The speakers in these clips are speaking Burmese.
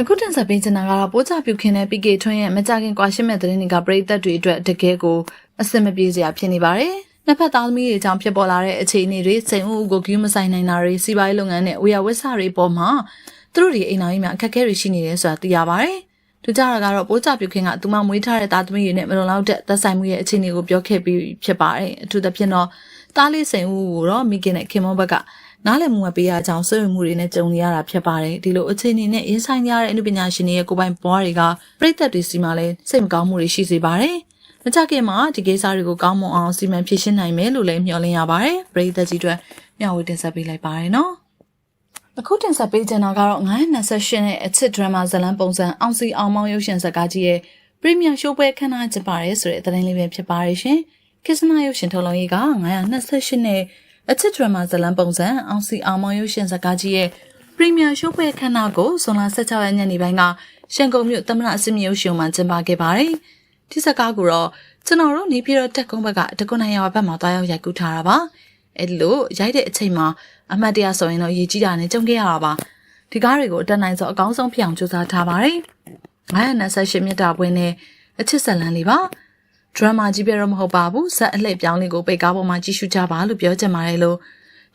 အခုတင်ဆက်ပေးချင်တာကတော့ပိုးချပြုခင်းတဲ့ PK ထွန်းရဲ့မကြခင်ကွာရှင်းမဲ့သတင်းတွေကပရိသတ်တွေအတွက်တကယ်ကိုအဆင်မပြေစရာဖြစ်နေပါတယ်။နှစ်ဖက်သားသမီးတွေကြောင့်ဖြစ်ပေါ်လာတဲ့အခြေအနေတွေစိန်ဦးကိုဂယူးမဆိုင်နိုင်တာတွေစီးပွားရေးလုပ်ငန်းနဲ့ဝေယဝစ်ဆတွေပေါ်မှာသူတို့တွေအိမ်တော်ကြီးများအခက်အခဲတွေရှိနေတယ်ဆိုတာသိရပါတယ်။သူကြတာကတော့ပိုးချပြုခင်းကသူမမွေးထားတဲ့သားသမီးတွေနဲ့မလုံလောက်တဲ့သက်ဆိုင်မှုရဲ့အခြေအနေကိုပြောခဲ့ပြီးဖြစ်ပါတယ်။အထူးသဖြင့်တော့သားလေးစိန်ဦးကိုတော့မိခင်နဲ့ခင်မောဘက်က နားလည်မှုမပေးရကြောင်းဆွေးနွေးမှုတွေနဲ့ကြုံနေရတာဖြစ်ပါတယ်ဒီလိုအခြေအနေနဲ့ရင်းဆိုင်ကြတဲ့အနုပညာရှင်တွေရဲ့ကိုယ်ပိုင်ဘဝတွေကပြည်သက်တွေစီမှာလည်းစိတ်မကောင်းမှုတွေရှိစေပါတယ်မကြခင်မှာဒီကိစ္စတွေကိုကောင်းမွန်အောင်စီမံဖြေရှင်းနိုင်မယ်လို့လည်းမျှော်လင့်ရပါတယ်ပြည်သက်ကြီးအတွက်မျှဝေတင်ဆက်ပေးလိုက်ပါတယ်နော်အခုတင်ဆက်ပေးချင်တာကတော့928ရဲ့အချစ်ဒရမာဇလန်ပုံစံအောင်စီအောင်မောင်းရုပ်ရှင်ဇာတ်ကားကြီးရဲ့ပရီမီယာရှိုးပွဲခန်းနာကျင်းပါတယ်ဆိုတဲ့သတင်းလေးပဲဖြစ်ပါတယ်ရှင်။ကိစ္စနာရုပ်ရှင်ထုတ်လုပ်ရေးက928နဲ့ အချစ်ဒရမာဇလန်ပုံစံအောင်စီအောင်မောင်ရုပ်ရှင်ဇာတ်ကားကြီးရဲ့ပရီမီယာရှိုးပွဲခန်းနာကိုဇွန်လ16ရက်ညနေပိုင်းကရှန်ကုန်မြို့သမရအစစ်မြေရုပ်ရှင်မှာကျင်းပခဲ့ပါတယ်။ဒီဇာတ်ကားကိုတော့ကျွန်တော်တို့နေပြည်တော်တက်ကုန်းဘက်ကတကွန်နိုင်ရွာဘက်မှာတွားရောက်ရိုက်ကူးထားတာပါ။အဲ့ဒီလိုရိုက်တဲ့အချိန်မှာအမှတ်တရဆိုရင်တော့ရေးကြီးတာနဲ့ကြုံခဲ့ရတာပါ။ဒီကားတွေကိုအတက်နိုင်ဆုံးအကောင်းဆုံးဖြစ်အောင်ကြိုးစားထားပါတယ်။928မြတ်တာပွဲနဲ့အချစ်ဇလန်လေးပါ။ ဒရမာကြီးပြတော့မဟုတ်ပါဘူးဇက်အလှည့်ပြောင်းလေးကိုပိတ်ကားပေါ်မှာကြည့်ရှုကြပါလို့ပြောချင်ပါတယ်လို့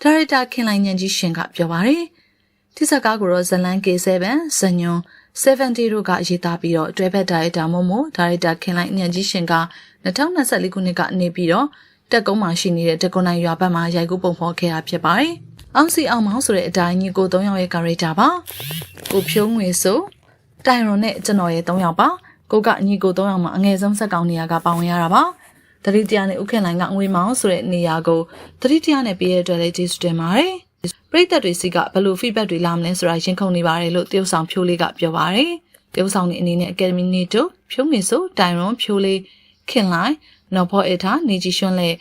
ဒါရိုက်တာခင်လိုင်းညံကြီးရှင်ကပြောပါတယ်ဒီဇက်ကားကိုတော့ဇလန် K7 ဇညွန်70တို့ကရေးသားပြီးတော့တွဲဖက်ဒါရိုက်တာမို့မို့ဒါရိုက်တာခင်လိုင်းညံကြီးရှင်က2024ခုနှစ်ကနေပြီးတော့တက်ကုန်းမှာရှိနေတဲ့တကွန်နိုင်ရွာဘက်မှာရိုက်ကူးပုံဖော်ခဲ့တာဖြစ်ပါတယ်အောင်စီအောင်မောင်းဆိုတဲ့အတိုင်းညီကို၃ယောက်ရဲ့ကာရက်တာပါကိုဖြိုးငွေဆိုတိုင်ရွန်နဲ့ကျွန်တော်ရဲ့၃ယောက်ပါ ကိုကညီကို၃ယောက်မှာအငယ်ဆုံးဆက်ကောင်နေရာကပါဝင်ရတာပါတတိတရနဲ့ဥခင်လိုင်းကငွေမောင်းဆိုတဲ့နေရာကိုတတိတရနဲ့ပေးရတဲ့အတွက်လည်းကျေးဇူးတင်ပါတယ်ပရိသတ်တွေစီကဘယ်လို feedback တွေလာမလဲဆိုတာရင်ခုန်နေပါတယ်လို့တရုတ်ဆောင်ဖြိုးလေးကပြောပါတယ်တရုတ်ဆောင်နေအနေနဲ့ Academy နေတို့ဖြိုးငင်ဆိုတိုင်ရွန်ဖြိုးလေးခင်လိုင်းနော်ဖောအထာနေကြီးရွှွန်းလက်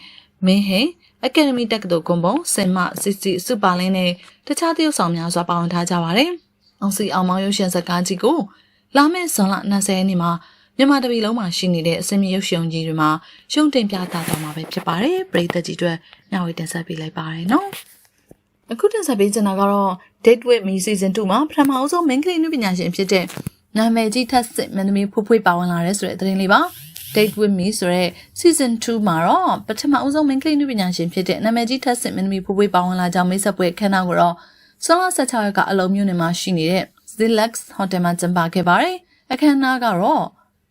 မင်းဟင် Academy တက္ကသိုလ်ကွန်ပုံစင်မစစ်စီစုပါလင်းနဲ့တခြားတရုတ်ဆောင်များစွာပါဝင်ထားကြပါတယ်အောင်စီအောင်မောင်ရုပ်ရှင်စကားကြီးကို လာမယ့်ဇွန်လ20ရက်နေ့မှာမြန်မာတပြည်လုံးမှာရှိနေတဲ့အစင်မြရုပ်ရှင်ကြီးတွေမှာရှုံတင်ပြတာတော့မှာပဲဖြစ်ပါတယ်ပရိသတ်ကြီးတွေညဝေတင်ဆက်ပေးလိုက်ပါတယ်နော်အခုတင်ဆက်ပေးချင်တာကတော့ Date with Me Season 2မှာပထမအဆုံးမင်းကလေးနုပညာရှင်ဖြစ်တဲ့နာမည်ကြီးထက်စစ်မင်းသမီးဖွဖွပါဝင်လာတဲ့ဆိုတဲ့သတင်းလေးပါ Date with Me ဆိုတဲ့ Season 2မှာတော့ပထမအဆုံးမင်းကလေးနုပညာရှင်ဖြစ်တဲ့နာမည်ကြီးထက်စစ်မင်းသမီးဖွဖွပါဝင်လာကြောင်းမိတ်ဆက်ပွဲခန်းနာကိုတော့ဆွန်လ16ရက်ကအလုံးမျိုးနေမှာရှိနေတဲ့ Zilex Hotel မှာကျင်းပခဲ့ပါတယ်အခမ်းအနားကတော့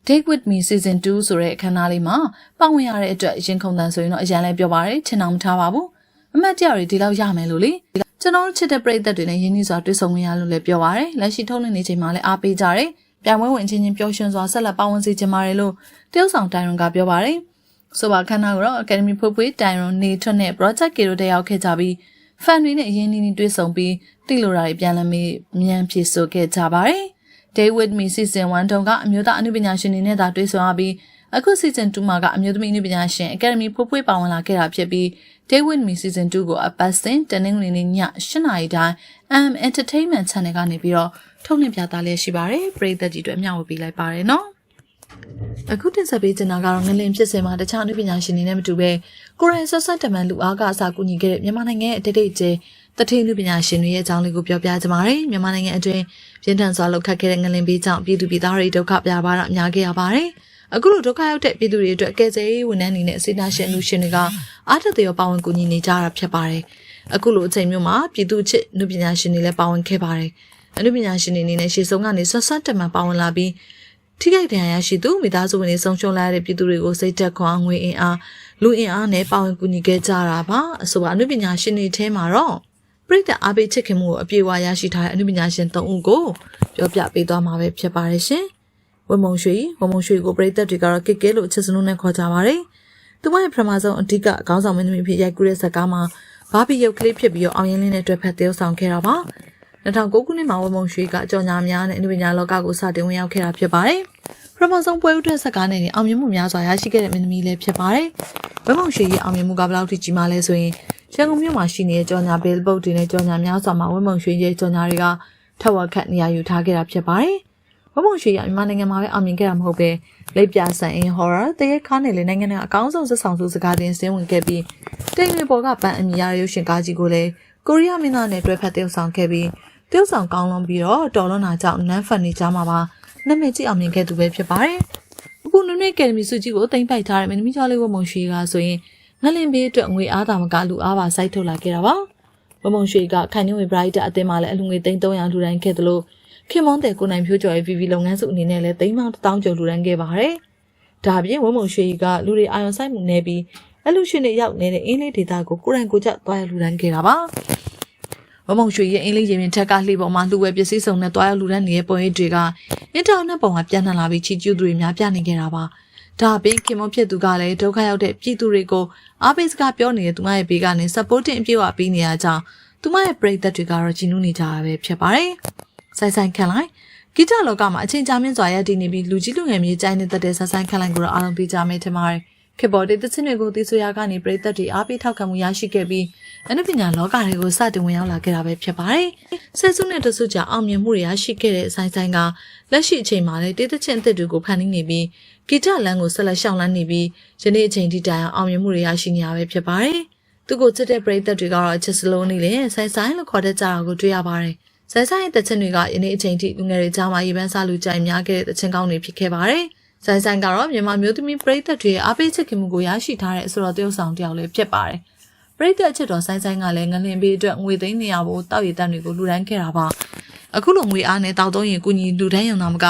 Date with me season 2ဆိုတဲ့အခမ်းအနားလေးမှာပါဝင်ရတဲ့အတွက်ရင်ခုန်တန်ဆိုရင်တော့အရန်လဲပြောပါတယ်ချင်အောင်မထားပါဘူးအမတ်တရတွေဒီလောက်ရမယ်လို့လေကျွန်တော်တို့ချစ်တဲ့ပရိသတ်တွေနဲ့ရင်းနှီးစွာတွေ့ဆုံခွင့်ရလို့လည်းပြောပါတယ်လက်ရှိထုတ်လွှင့်နေချိန်မှာလည်းအားပေးကြတယ်ပြိုင်ပွဲဝင်ချင်းချင်းပျော်ရွှင်စွာဆက်လက်ပါဝင်စေချင်ပါတယ်လို့တရုတ်ဆောင်တိုင်ရွန်ကပြောပါတယ်ဆိုပါခန္ဓာကိုတော့ Academy ဖွဖွတိုင်ရွန်နေထွတ်နဲ့ Project K တို့တက်ရောက်ခဲ့ကြပြီး fan တွေနဲ့အရင်နီးနီးတွေ့ဆုံပြီးတိလိုတာတွေပြန်လည်မေးမြန်းဖြေဆိုခဲ့ကြပါတယ်။ Day with Me Season 1တုန်းကအမျိုးသားအနုပညာရှင်တွေနဲ့သာတွေ့ဆုံရပြီးအခု Season 2မှာကအမျိုးသမီးအနုပညာရှင် Academy ဖွဖွပါဝင်လာခဲ့တာဖြစ်ပြီး Day with Me Season 2ကိုအပတ်စဉ်တနင်္ဂနွေနေ့ည8:00နာရီတိုင်း AM Entertainment Channel ကနေပြီးတော့ထုတ်လွှင့်ပြသလျက်ရှိပါတယ်ပရိသတ်ကြီးတွေအမျှဝေပေးလိုက်ပါတယ်နော်အခုတင်ဆက်ပေးချင်တာကတော့ငလင်ဖြစ်စင်မှာတခြားအနုပညာရှင်တွေနဲ့မတူပဲ ကိုရိုင်းဆက်ဆက်တမန်လူအားကအစာကူညီခဲ့တဲ့မြန်မာနိုင်ငံရဲ့အတိတ်အကျတထေးလူပညာရှင်တွေရဲ့အကြောင်းလေးကိုပြောပြကြပါမယ်။မြန်မာနိုင်ငံအတွင်းပြင်းထန်စွာလှုပ်ခတ်ခဲ့တဲ့ငလင်ဘေးကြောင့်ပြည်သူပြည်သားတွေဒုက္ခပြပါတာအများကြီးရပါတယ်။အခုလိုဒုက္ခရောက်တဲ့ပြည်သူတွေအတွက်ကယ်ဆယ်ရေးဝန်ထမ်းတွေနဲ့အစိနာရှင်လူရှင်တွေကအားထက်သေးပါဝင်ကူညီနေကြတာဖြစ်ပါတယ်။အခုလိုအချိန်မျိုးမှာပြည်သူချစ်လူပညာရှင်တွေလည်းပါဝင်ခဲ့ပါတယ်။အလူပညာရှင်တွေအနေနဲ့ရှေ့ဆုံးကနေဆွတ်ဆွတ်တမန်ပါဝင်လာပြီးထိခိုက်ဒဏ်ရာရရှိသူမိသားစုဝင်တွေဆုံးရှုံးလာတဲ့ပြည်သူတွေကိုစိတ်သက်ခွန်ငွေအင်အား လူအင်အားနဲ့ပါဝင်ကူညီခဲ့ကြတာပါအဆိုပါအနုပညာရှင်တွေထဲမှာတော့ပရိသတ်အားပေးချစ်ခင်မှုကိုအပြည့်အဝရရှိထားတဲ့အနုပညာရှင်၃ဦးကိုပြောပြပေးသွားမှာပဲဖြစ်ပါတယ်ရှင်ဝမုံရွှေဝမုံရွှေကိုပရိသတ်တွေကတော့ကစ်ကဲလို့အချစ်စနုနဲ့ခေါ်ကြပါတယ်သူမရဲ့ပထမဆုံးအဓိကအကောင်းဆောင်မင်းသမီးဖြစ်ရိုက်ကူးတဲ့ဇာတ်ကားမှာဘာဘီရုပ်ကလေးဖြစ်ပြီးတော့အောင်ရင်လင်းနဲ့တွေ့ဖက်တယောက်ဆောင်ခဲ့တာပါ2009ခုနှစ်မှာဝမုံရွှေကကြော်ညာများနဲ့အနုပညာလောကကိုစတင်ဝင်ရောက်ခဲ့တာဖြစ်ပါတယ် ပထမဆုံးပွဲဥထွက်ဇာတ်ကားနဲ့အောင်မြင်မှုများစွာရရှိခဲ့တဲ့မင်းသမီးလည်းဖြစ်ပါတယ်ဝမုံရွှေရဲ့အောင်မြင်မှုကဘယ်လောက်ထိကြီးမားလဲဆိုရင်ရန်ကုန်မြို့မှာရှိနေတဲ့ကြော်ညာဘဲလ်ပုတ်တွေနဲ့ကြော်ညာများစွာမှာဝင်းမုံရွှေရဲ့ကြော်ညာတွေကထက်ဝက်ခတ်နေရာယူထားခဲ့တာဖြစ်ပါတယ်။ဝင်းမုံရွှေရမြန်မာနိုင်ငံမှာပဲအောင်မြင်ခဲ့တာမဟုတ်ပဲလိပ်ပြဆန်အင်းဟော်ရာတရက်ခါနဲ့လေနိုင်ငံနဲ့အကောင်းဆုံးဇက်ဆောင်စုစကားတင်ဆင်းဝင်ခဲ့ပြီးတိမ်တွေပေါ်ကပန်းအမြင်ရရုပ်ရှင်ကားကြီးကိုလည်းကိုရီးယားမင်းသားနဲ့တွဲဖက်တည်ဆောင်ခဲ့ပြီးတယောက်ဆောင်ကောင်းလွန်ပြီးတော့တော်လွန်တာကြောင့်နန်းဖတ်နေကြမှာပါ နာမည်ကြီးအောင်မြင်ခဲ့သူပဲဖြစ်ပါတယ်အခုနွေနွေကယ်ဒမီစုကြီးကိုတင်ပိုက်ထားတဲ့မင်းသမီးကျော်လေးဝမုံရွှေကဆိုရင်ငလင်ဘေးအတွက်ငွေအားသာမကလူအားပါစိုက်ထုတ်လာခဲ့တာပါဝမုံရွှေကခိုင်နှင်းဝေဘရိုက်တာအသင်းမှာလည်းအလူငွေ300လူတိုင်းခဲ့တယ်လို့ခင်မွန်တဲ့ကိုနိုင်ဖြိုးကျော်ရဲ့ VV လုပ်ငန်းစုအနေနဲ့လည်း3တောင်းကျော်လူတိုင်းခဲ့ပါတယ်ဒါပြင်ဝမုံရွှေကလူတွေအာရုံစိုက်မှုနေပြီးအလူရှင်တွေရောက်နေတဲ့အင်းလေးဒေတာကိုကိုရိုင်ကိုကျသွားရလူတိုင်းခဲ့တာပါ ဝမုံရွှေရဲ့အင်းလေးရင်မြင်ထက်ကလှေပေါ်မှာလှူဝဲပစ္စည်းစုံနဲ့သွားရလူတိုင်းနေတဲ့ပုံရိပ်တွေကအင်တာနက်ပေါ်မှာပြန့်နှံ့လာပြီးချီကျူးသူတွေများပြနေခဲ့တာပါဒါအပြင်ခင်မွန်ဖြစ်သူကလည်းဒုက္ခရောက်တဲ့ပြည်သူတွေကိုအားပေးစကားပြောနေတဲ့သူမရဲ့ဘေးကနေ supporting အပြည့်အဝပေးနေရကြောင်းသူမရဲ့ပရိသတ်တွေကတော့ဂျင်းနူးနေကြတာပဲဖြစ်ပါတယ်ဆိုင်ဆိုင်ခံလိုက်ဂီတလောကမှာအချိန်ကြာမြင့်စွာရည်တည်နေပြီးလူကြီးလူငယ်မြေကြိုင်းနေတဲ့တဲ့ဆိုင်ဆိုင်ခံလိုက်ကိုတော့အားလုံးသိကြမယ်ထင်ပါတယ် ခေတ်ပေါ်တဲ့သချင်းတွေကိုသိဆိုရကနေပရိသတ်တွေအားပေးထောက်ခံမှုရရှိခဲ့ပြီးအနုပညာလောကတွေကိုစတင်ဝင်ရောက်လာခဲ့တာပဲဖြစ်ပါတယ်။ဆယ်စုနှစ်တစုကြာအောင်မြင်မှုတွေရရှိခဲ့တဲ့အဆိုင်ဆိုင်ကလက်ရှိအချိန်မှာလည်းတေးသချင်းအသစ်တွေကိုဖန်တီးနေပြီးဂီတလမ်းကိုဆက်လက်ရှောင်လန်းနေပြီးယနေ့အချိန်ထိတိုင်အောင်အောင်မြင်မှုတွေရရှိနေရပဲဖြစ်ပါတယ်။သူကိုချစ်တဲ့ပရိသတ်တွေကတော့အချစ်စလုံးနေလေဆိုင်ဆိုင်လို့ခေါ်တတ်ကြတာကိုတွေ့ရပါတယ်။ဆိုင်ဆိုင်ရဲ့တခြင်းတွေကယနေ့အချိန်ထိလူငယ်တွေကြားမှာရေပန်းစားလူကြိုက်များခဲ့တဲ့တခြင်းကောင်းတွေဖြစ်ခဲ့ပါတယ်။ ဆိုင်ဆိုင်ကတော့မြန်မာမျိုးသမီးပရိသတ်တွေရဲ့အားပေးချစ်ခင်မှုကိုရရှိထားတဲ့အဆိုတော်တယောက်ဆောင်တယောက်လည်းဖြစ်ပါတယ်။ပရိသတ်အချစ်တော်ဆိုင်ဆိုင်ကလည်းငလင်ပေးအတွက်ငွေသိန်းနေရဖို့တောက်ရည်တန်းတွေကိုလူဒန်းခဲ့တာပါ။အခုလိုငွေအားနဲ့တောက်သုံးရင်ကုညီလူဒန်းရုံသာမက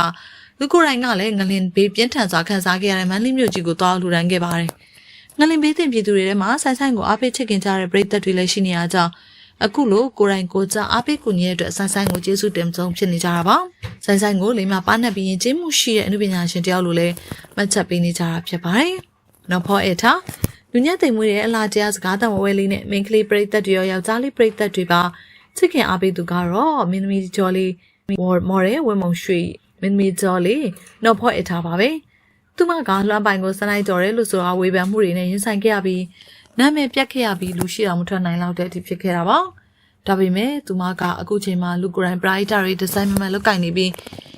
လူကိုယ်တိုင်ကလည်းငလင်ပေးပြင်းထန်စွာခံစားခဲ့ရတဲ့မန္တလေးမြို့ကြီးကိုတောက်လူဒန်းခဲ့ပါတယ်။ငလင်ပေးတင်ပြည်သူတွေထဲမှာဆိုင်ဆိုင်ကိုအားပေးချစ်ခင်ကြတဲ့ပရိသတ်တွေလည်းရှိနေရကြောင်း အခုလိုကိုယ်တိုင်ကိုကြအားပေးကူညီရတဲ့အတွက်ဆိုင်ဆိုင်ကိုကျေးဇူးတင်ဆုံးဖြစ်နေကြတာပါဆိုင်ဆိုင်ကိုလိမ္မာပါနှက်ပြီးရင်ကျေးမှုရှိတဲ့အနုပညာရှင်တယောက်လိုလည်းမှတ်ချက်ပေးနေကြတာဖြစ်ပါတယ်နောက်ဖောအထားလူညက်သိမ်မွေးရဲ့အလားတရားစကားတံဝဲလေးနဲ့မင်းကလေးပရိသတ်တွေရောယောက်ျားလေးပရိသတ်တွေပါချစ်ခင်အားပေးသူကတော့မင်းသမီးကျော်လေးမော်ရဲဝင်းမုံရွှေမင်းသမီးကျော်လေးနောက်ဖောအထားပါပဲသူမကလွှမ်းပိုင်ကိုစနိုက်တော်တယ်လို့ဆိုတာဝေဖန်မှုတွေနဲ့ရင်ဆိုင်ခဲ့ရပြီး နာမည်ပြတ်ခဲ့ရပြီးလူရှိအောင်မထွက်နိုင်တော့တဲ့အထိဖြစ်ခဲ့တာပါဒါပေမဲ့သူမကအခုချိန်မှာလူကိုယ်တိုင် brighter တွေဒီဇိုင်းမမှန်လောက်ကင်နေပြီး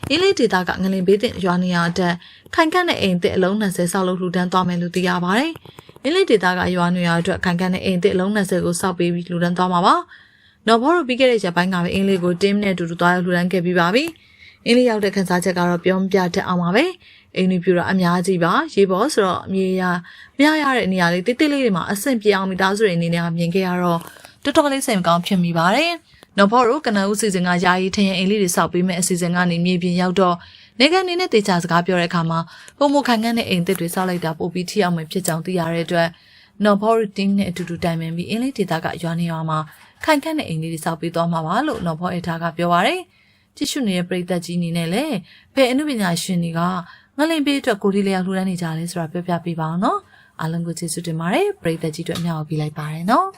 အင်းလေးဒေတာကငလင်ဘေးတင်ရွာနေရတဲ့ခိုင်ခန့်တဲ့အိမ်တစ်အလုံး20ဆောက်လို့လှူဒန်းသွားမယ်လို့သိရပါတယ်။အင်းလေးဒေတာကရွာနေရအတွက်ခိုင်ခန့်တဲ့အိမ်တစ်အလုံး20ကိုစောက်ပေးပြီးလှူဒန်းသွားမှာပါ။နော်ဘောတို့ပြီးခဲ့တဲ့ရက်ပိုင်းကပဲအင်းလေးကိုတင်းနဲ့အတူတူသွားလှူဒန်းခဲ့ပြီးပါပြီ။အင်းလေးရောက်တဲ့ခန်းစားချက်ကတော့ပြောမပြတတ်အောင်ပါပဲ။ အိမ်ကြီးပြတော့အများကြီးပါရေပေါ်ဆိုတော့အမြေရမရရတဲ့နေရာလေးတိတိလေးတွေမှာအဆင်ပြေအောင်မိသားစုတွေအနေနဲ့မြင်ခဲ့ရတော့တော်တော်လေးစိတ်မကောင်းဖြစ်မိပါတယ်။နော်ဘောတို့ကနဦးစီစဉ်ကယာယီထရင်အိမ်လေးတွေစောက်ပေးမဲ့အစီအစဉ်ကနေမြေပြင်ရောက်တော့နေကနေနဲ့တေချာစကားပြောတဲ့အခါမှာပုံမခံခန့်တဲ့အိမ်သစ်တွေစောက်လိုက်တာပိုပြီးထိအောင်မှဖြစ်ကြောင်းသိရတဲ့အတွက်နော်ဘောတို့တင်းနဲ့အတူတူတိုင်ပင်ပြီးအင်းလေးဒေတာကရွာနေရွာမှာခိုင်ခန့်တဲ့အိမ်လေးတွေစောက်ပေးသွားမှာပါလို့နော်ဘောအထားကပြောပါရယ်။ကြည့်ရှုနေတဲ့ပရိသတ်ကြီးအနေနဲ့လည်းဘယ်အမှုပညာရှင်တွေက ငလင်ပေးအတွက်ကိုဒီလျာလှူဒန်းနေကြလဲဆိုတာပြောပြပေးပါအောင်နော်။အားလုံးကိုကျေးဇူးတင်ပါတယ်ပရိသတ်ကြီးတို့အများကြီးပေးလိုက်ပါတယ်နော်။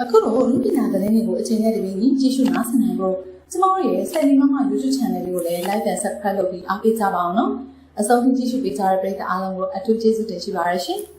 အခုတော့လူပညာသတင်းတွေကိုအချိန်နဲ့တပြေးညီကြည့်ရှုနားဆင်နိုင်ဖို့ကျမတို့ရဲ့စိုက်လီမမ YouTube Channel လေးကိုလည်း Like and Subscribe လုပ်ပြီးအားပေးကြပါအောင်နော်အဆုံးထိကြည့်ရှုပေးကြတဲ့ပရိသတ်အားလုံးကိုအထူးကျေးဇူးတင်ရှိပါရရှင်။